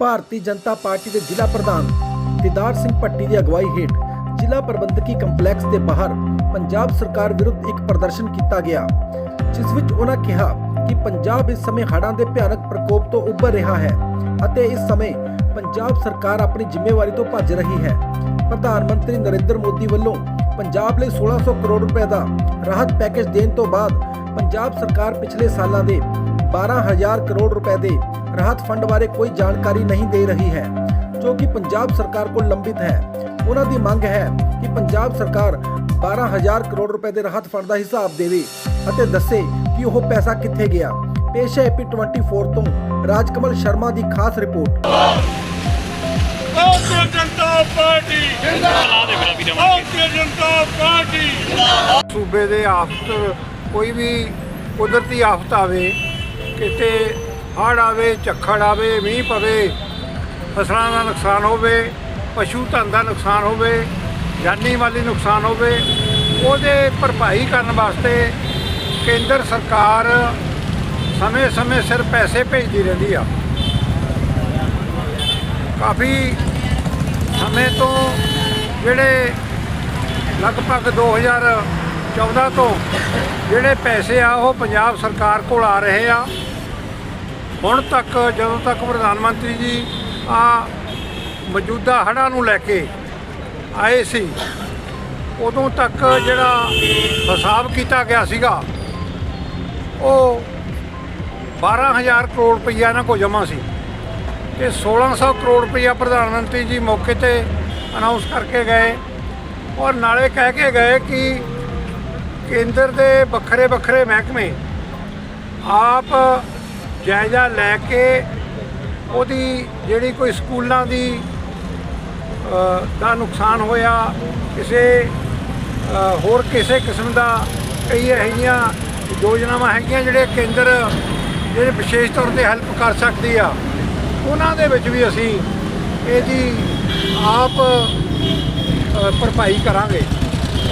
Bharatiya Janata party ਦੇ ਜ਼ਿਲ੍ਹਾ ਪ੍ਰਧਾਨ ਦਿਦਾਰ ਸਿੰਘ ਭੱਟੀ ਦੀ ਅਗਵਾਈ ਹੇਠ ਜ਼ਿਲ੍ਹਾ ਪ੍ਰਬੰਧਕੀ ਕੰਪਲੈਕਸ ਦੇ ਬਾਹਰ ਪੰਜਾਬ ਸਰਕਾਰ ਵਿਰੁੱਧ ਇੱਕ ਪ੍ਰਦਰਸ਼ਨ ਕੀਤਾ ਗਿਆ, ਜਿਸ ਵਿੱਚ ਉਹਨਾਂ ਕਿਹਾ ਕਿ ਪੰਜਾਬ ਇਸ ਸਮੇਂ ਹੜ੍ਹਾਂ ਦੇ ਭਿਆਨਕ ਪ੍ਰਕੋਪ ਤੋਂ ਉੱਭਰ ਰਿਹਾ ਹੈ ਅਤੇ ਇਸ ਸਮੇਂ ਪੰਜਾਬ ਸਰਕਾਰ ਆਪਣੀ ਜ਼ਿੰਮੇਵਾਰੀ ਤੋਂ ਭੱਜ ਰਹੀ ਹੈ। ਪ੍ਰਧਾਨ ਮੰਤਰੀ ਨਰਿੰਦਰ ਮੋਦੀ ਵੱਲੋਂ ਪੰਜਾਬ ਲਈ 1600 ਕਰੋੜ ਰੁਪਏ ਦਾ ਰਾਹਤ ਪੈਕੇਜ ਦੇਣ ਤੋਂ ਬਾਅਦ ਪੰਜਾਬ ਸਰਕਾਰ ਪਿਛਲੇ ਸਾਲਾਂ ਦੇ 12000 ਕਰੋੜ ਰੁਪਏ ਦੇ ਰਾਹਤ ਫੰਡ ਬਾਰੇ ਕੋਈ ਜਾਣਕਾਰੀ ਨਹੀਂ ਦੇ ਰਹੀ ਹੈ ਜੋ ਕਿ ਪੰਜਾਬ ਸਰਕਾਰ ਕੋਲ ਲੰਬਿਤ ਹੈ। ਉਹਨਾਂ ਦੀ ਮੰਗ ਹੈ ਕਿ ਪੰਜਾਬ ਸਰਕਾਰ 12000 ਕਰੋੜ ਰੁਪਏ ਦੇ ਰਾਹਤ ਫੰਡ ਦਾ ਹਿਸਾਬ ਦੇਵੇ ਅਤੇ ਦੱਸੇ ਕਿ ਉਹ ਪੈਸਾ ਕਿੱਥੇ ਗਿਆ। ਪੇਸ਼ ਹੈ ਏਪੀ 24 ਤੋਂ ਰਾਜਕਮਲ ਸ਼ਰਮਾ ਦੀ ਖਾਸ ਰਿਪੋਰਟ। ਭਾਰਤੀ ਜਨਤਾ ਪਾਰਟੀ। ਜਿੰਦਾਬਾਦ ਭਾਰਤੀ ਜਨਤਾ ਪਾਰਟੀ। ਸੂਬੇ ਦੇ ਆਫਤ ਕੋਈ ਵੀ ਕੁਦਰਤੀ ਆਫਤ ਆਵੇ ਕਿਤੇ ਹੜ੍ਹ ਆਵੇ, ਝੱਖੜ ਆਵੇ, ਮੀਂਹ ਪਵੇ, ਫਸਲਾਂ ਦਾ ਨੁਕਸਾਨ ਹੋਵੇ, ਪਸ਼ੂ ਧਨ ਦਾ ਨੁਕਸਾਨ ਹੋਵੇ, ਜਾਨੀ ਮਾਲੀ ਨੁਕਸਾਨ ਹੋਵੇ, ਉਹਦੇ ਭਰਪਾਈ ਕਰਨ ਵਾਸਤੇ ਕੇਂਦਰ ਸਰਕਾਰ ਸਮੇਂ-ਸਮੇਂ ਸਿਰ ਪੈਸੇ ਭੇਜਦੀ ਰਹਿੰਦੀ ਆ। ਕਾਫੀ ਸਮੇਂ ਤੋਂ ਜਿਹੜੇ ਲਗਭਗ 2014 ਤੋਂ ਜਿਹੜੇ ਪੈਸੇ ਆ, ਉਹ ਪੰਜਾਬ ਸਰਕਾਰ ਕੋਲ ਆ ਰਹੇ ਆ। ਹੁਣ ਤੱਕ ਜਦੋਂ ਤੱਕ ਪ੍ਰਧਾਨ ਮੰਤਰੀ ਜੀ ਆ ਮੌਜੂਦਾ ਹੜ੍ਹਾਂ ਨੂੰ ਲੈ ਕੇ ਆਏ ਸੀ, ਉਦੋਂ ਤੱਕ ਜਿਹੜਾ ਹਿਸਾਬ ਕੀਤਾ ਗਿਆ ਸੀਗਾ, ਉਹ 12000 ਕਰੋੜ ਰੁਪਈਆ ਇਹਨਾਂ ਕੋਲ ਜਮ੍ਹਾਂ ਸੀ ਤੇ 1600 ਕਰੋੜ ਰੁਪਈਆ ਪ੍ਰਧਾਨ ਮੰਤਰੀ ਜੀ ਮੌਕੇ ਤੇ ਅਨਾਉਂਸ ਕਰਕੇ ਗਏ ਔਰ ਨਾਲੇ ਕਹਿ ਕੇ ਗਏ ਕਿ ਕੇਂਦਰ ਦੇ ਵੱਖਰੇ ਵੱਖਰੇ ਮਹਿਕਮੇ ਆਪ ਜਾਇਜ਼ਾ ਲੈ ਕੇ ਉਹਦੀ ਜਿਹੜੀ ਕੋਈ ਸਕੂਲਾਂ ਦੀ ਦਾ ਨੁਕਸਾਨ ਹੋਇਆ, ਕਿਸੇ ਹੋਰ ਕਿਸੇ ਕਿਸਮ ਦਾ ਕਈ ਇਹੋ ਯੋਜਨਾਵਾਂ ਹੈਗੀਆਂ ਜਿਹੜੇ ਕੇਂਦਰ ਜਿਹੜੇ ਵਿਸ਼ੇਸ਼ ਤੌਰ ਤੇ ਹੈਲਪ ਕਰ ਸਕਦੀ ਆ, ਉਹਨਾਂ ਦੇ ਵਿੱਚ ਵੀ ਅਸੀਂ ਇਹਦੀ ਆਪ ਭਰਪਾਈ ਕਰਾਂਗੇ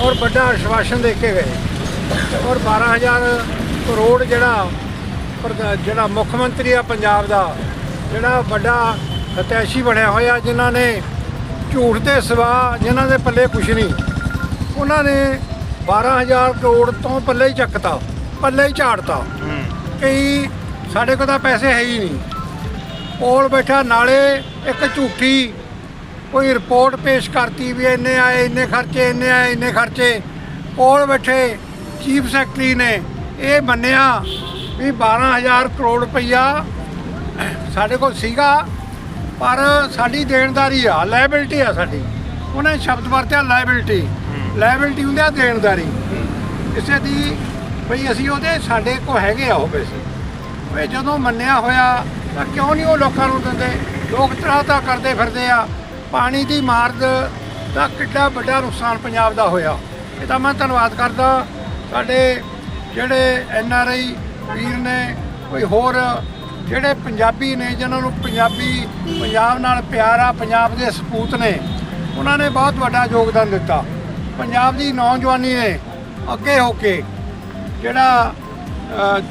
ਔਰ ਵੱਡਾ ਆਸ਼ਵਾਸਨ ਦੇ ਕੇ ਗਏ। ਔਰ 12000 ਕਰੋੜ ਜਿਹੜਾ ਜਿਹੜਾ ਮੁੱਖ ਮੰਤਰੀ ਆ ਪੰਜਾਬ ਦਾ, ਜਿਹੜਾ ਵੱਡਾ ਹਤੈਸ਼ੀ ਬਣਿਆ ਹੋਇਆ, ਜਿਨ੍ਹਾਂ ਨੇ ਝੂਠ ਦੇ ਸਿਵਾ ਜਿਨ੍ਹਾਂ ਦੇ ਪੱਲੇ ਕੁਛ ਨਹੀਂ, ਉਹਨਾਂ ਨੇ 12000 ਕਰੋੜ ਤੋਂ ਪੱਲੇ ਹੀ ਚੱਕਤਾ, ਪੱਲੇ ਹੀ ਝਾੜਤਾ। ਕਈ ਸਾਡੇ ਕੋਲ ਤਾਂ ਪੈਸੇ ਹੈ ਹੀ ਨਹੀਂ। ਕੋਲ ਬੈਠਾ, ਨਾਲੇ ਇੱਕ ਝੂਠੀ ਕੋਈ ਰਿਪੋਰਟ ਪੇਸ਼ ਕਰਤੀ ਵੀ ਇੰਨੇ ਆਏ, ਇੰਨੇ ਖਰਚੇ, ਇੰਨੇ ਆਏ, ਇੰਨੇ ਖਰਚੇ। ਕੋਲ ਬੈਠੇ ਚੀਫ ਸੈਕਟਰੀ ਨੇ ਇਹ ਮੰਨਿਆ ਵੀ 12000 ਕਰੋੜ ਰੁਪਈਆ ਸਾਡੇ ਕੋਲ ਸੀਗਾ ਪਰ ਸਾਡੀ ਦੇਣਦਾਰੀ ਆ ਲਾਇਬਿਲਟੀ ਆ ਸਾਡੀ। ਉਹਨੇ ਸ਼ਬਦ ਵਰਤਿਆ ਲਾਇਬਿਲਟੀ ਲਾਇਬਿਲਟੀ ਹੁੰਦੀ ਆ ਦੇਣਦਾਰੀ। ਕਿਸੇ ਦੀ ਬਈ ਅਸੀਂ ਉਹਦੇ ਸਾਡੇ ਕੋਲ ਹੈਗੇ ਆ ਉਹ ਪੈਸੇ। ਵੇ ਜਦੋਂ ਮੰਨਿਆ ਹੋਇਆ ਤਾਂ ਕਿਉਂ ਨਹੀਂ ਉਹ ਲੋਕਾਂ ਨੂੰ ਦਿੰਦੇ? ਲੋਕ ਤਰ੍ਹਾਂ ਤਾਂ ਕਰਦੇ ਫਿਰਦੇ ਆ। ਪਾਣੀ ਦੀ ਮਾਰ ਦ- ਦਾ ਕਿੱਡਾ ਵੱਡਾ ਨੁਕਸਾਨ ਪੰਜਾਬ ਦਾ ਹੋਇਆ। ਇਹ ਤਾਂ ਮੈਂ ਧੰਨਵਾਦ ਕਰਦਾ। ਸਾਡੇ ਜਿਹੜੇ ਐਨ ਆਰ ਆਈ ਵੀਰ ਨੇ ਕੋਈ ਹੋਰ ਜਿਹੜੇ ਪੰਜਾਬੀ ਨੇ, ਜਿਨ੍ਹਾਂ ਨੂੰ ਪੰਜਾਬੀ, ਪੰਜਾਬ ਨਾਲ ਪਿਆਰ ਆ, ਪੰਜਾਬ ਦੇ ਸਪੂਤ ਨੇ, ਉਹਨਾਂ ਨੇ ਬਹੁਤ ਵੱਡਾ ਯੋਗਦਾਨ ਦਿੱਤਾ। ਪੰਜਾਬ ਦੀ ਨੌਜਵਾਨੀ ਨੇ ਅੱਗੇ ਹੋ ਕੇ ਜਿਹੜਾ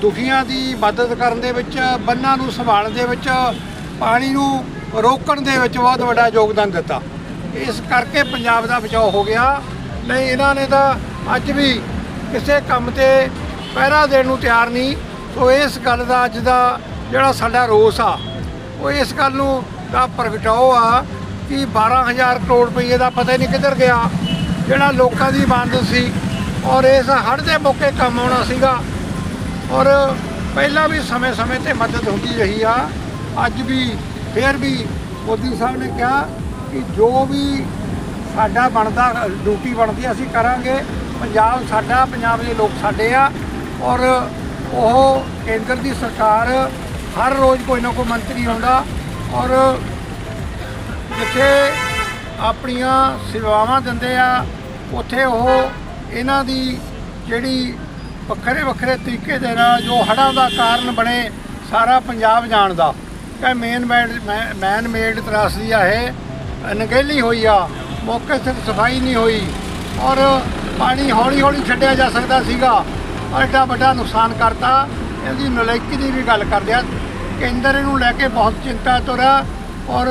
ਦੁਖੀਆਂ ਦੀ ਮਦਦ ਕਰਨ ਦੇ ਵਿੱਚ, ਬੰਨਾਂ ਨੂੰ ਸੰਭਾਲਣ ਦੇ ਵਿੱਚ, ਪਾਣੀ ਨੂੰ ਰੋਕਣ ਦੇ ਵਿੱਚ ਬਹੁਤ ਵੱਡਾ ਯੋਗਦਾਨ ਦਿੱਤਾ। ਇਸ ਕਰਕੇ ਪੰਜਾਬ ਦਾ ਬਚਾਓ ਹੋ ਗਿਆ। ਨਹੀਂ, ਇਹਨਾਂ ਨੇ ਤਾਂ ਅੱਜ ਵੀ ਕਿਸੇ ਕੰਮ ਤੇ ਪਹਿਰਾ ਦੇਣ ਨੂੰ ਤਿਆਰ ਨਹੀਂ। ਸੋ ਇਸ ਗੱਲ ਦਾ ਅੱਜ ਦਾ ਜਿਹੜਾ ਸਾਡਾ ਰੋਸ ਆ, ਉਹ ਇਸ ਗੱਲ ਨੂੰ ਦਾ ਪ੍ਰਗਟਾਓ ਆ ਕਿ 12000 ਕਰੋੜ ਰੁਪਏ ਦਾ ਪਤਾ ਹੀ ਨਹੀਂ ਕਿੱਧਰ ਗਿਆ। ਜਿਹੜਾ ਲੋਕਾਂ ਦੀ ਇਮਾਨਤ ਸੀ ਔਰ ਇਸ ਹੜ੍ਹ ਦੇ ਮੌਕੇ ਕੰਮ ਆਉਣਾ ਸੀਗਾ। ਔਰ ਪਹਿਲਾਂ ਵੀ ਸਮੇਂ-ਸਮੇਂ ਤੇ ਮਦਦ ਹੁੰਦੀ ਰਹੀ ਆ। ਅੱਜ ਵੀ, ਫੇਰ ਵੀ ਮੋਦੀ ਸਾਹਿਬ ਨੇ ਕਿਹਾ ਕਿ ਜੋ ਵੀ ਸਾਡਾ ਬਣਦਾ, ਡਿਊਟੀ ਬਣਦੀ ਅਸੀਂ ਕਰਾਂਗੇ। ਪੰਜਾਬ ਸਾਡਾ, ਪੰਜਾਬ ਦੇ ਲੋਕ ਸਾਡੇ ਆ। ਔਰ ਉਹ ਕੇਂਦਰ ਦੀ ਸਰਕਾਰ ਹਰ ਰੋਜ਼ ਕੋਈ ਨਾ ਕੋਈ ਮੰਤਰੀ ਆਉਂਦਾ ਔਰ ਜਿੱਥੇ ਆਪਣੀਆਂ ਸੇਵਾਵਾਂ ਦਿੰਦੇ ਆ, ਉੱਥੇ ਉਹ ਇਹਨਾਂ ਦੀ ਜਿਹੜੀ ਵੱਖਰੇ ਵੱਖਰੇ ਤਰੀਕੇ ਦੇ ਨਾਲ ਜੋ ਹੜ੍ਹਾਂ ਦਾ ਕਾਰਨ ਬਣੇ ਸਾਰਾ ਪੰਜਾਬ ਜਾਣਦਾ। ਕਿ ਮੇਨ ਮੈਨ ਮੇਡ ਤਰਾਸਦੀ ਆ ਇਹ। ਅਣਗਹਿਲੀ ਹੋਈ ਆ, ਮੌਕੇ ਤੇ ਸਫ਼ਾਈ ਨਹੀਂ ਹੋਈ ਔਰ ਪਾਣੀ ਹੌਲੀ ਹੌਲੀ ਛੱਡਿਆ ਜਾ ਸਕਦਾ ਸੀਗਾ। ਐਡਾ ਵੱਡਾ ਨੁਕਸਾਨ ਕਰਤਾ। ਇਹਦੀ ਨਲਾਇਕੀ ਦੀ ਵੀ ਗੱਲ ਕਰਦੇ ਆ। ਕੇਂਦਰ ਇਹਨੂੰ ਲੈ ਕੇ ਬਹੁਤ ਚਿੰਤਾ ਤੁਰਿਆ ਔਰ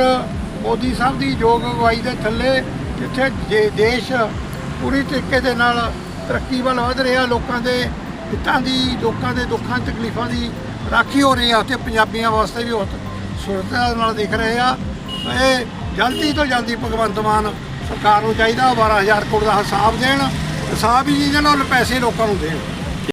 ਮੋਦੀ ਸਾਹਿਬ ਦੀ ਯੋਗ ਅਗਵਾਈ ਦੇ ਥੱਲੇ ਜਿੱਥੇ ਜੇ ਦੇਸ਼ ਪੂਰੀ ਤਰੀਕੇ ਦੇ ਨਾਲ ਤਰੱਕੀ ਵੱਲ ਵਧ ਰਿਹਾ, ਲੋਕਾਂ ਦੇ ਹਿੱਤਾਂ ਦੀ, ਲੋਕਾਂ ਦੇ ਦੁੱਖਾਂ, ਤਕਲੀਫਾਂ ਦੀ ਰਾਖੀ ਹੋ ਰਹੀ ਆ ਉੱਥੇ ਪੰਜਾਬੀਆਂ ਵਾਸਤੇ ਵੀ ਬਹੁਤ ਸੁਰਤਾ ਨਾਲ ਦਿਖ ਰਹੇ ਆ। ਇਹ ਜਲਦੀ ਤੋਂ ਜਲਦੀ ਭਗਵੰਤ ਮਾਨ ਸਰਕਾਰ ਨੂੰ ਚਾਹੀਦਾ 12000 ਕਰੋੜ ਦਾ ਹਿਸਾਬ ਦੇਣ। ਹਿਸਾਬ ਹੀ ਜਿਹਦੇ ਨਾਲ ਪੈਸੇ ਲੋਕਾਂ ਨੂੰ ਦੇਣ।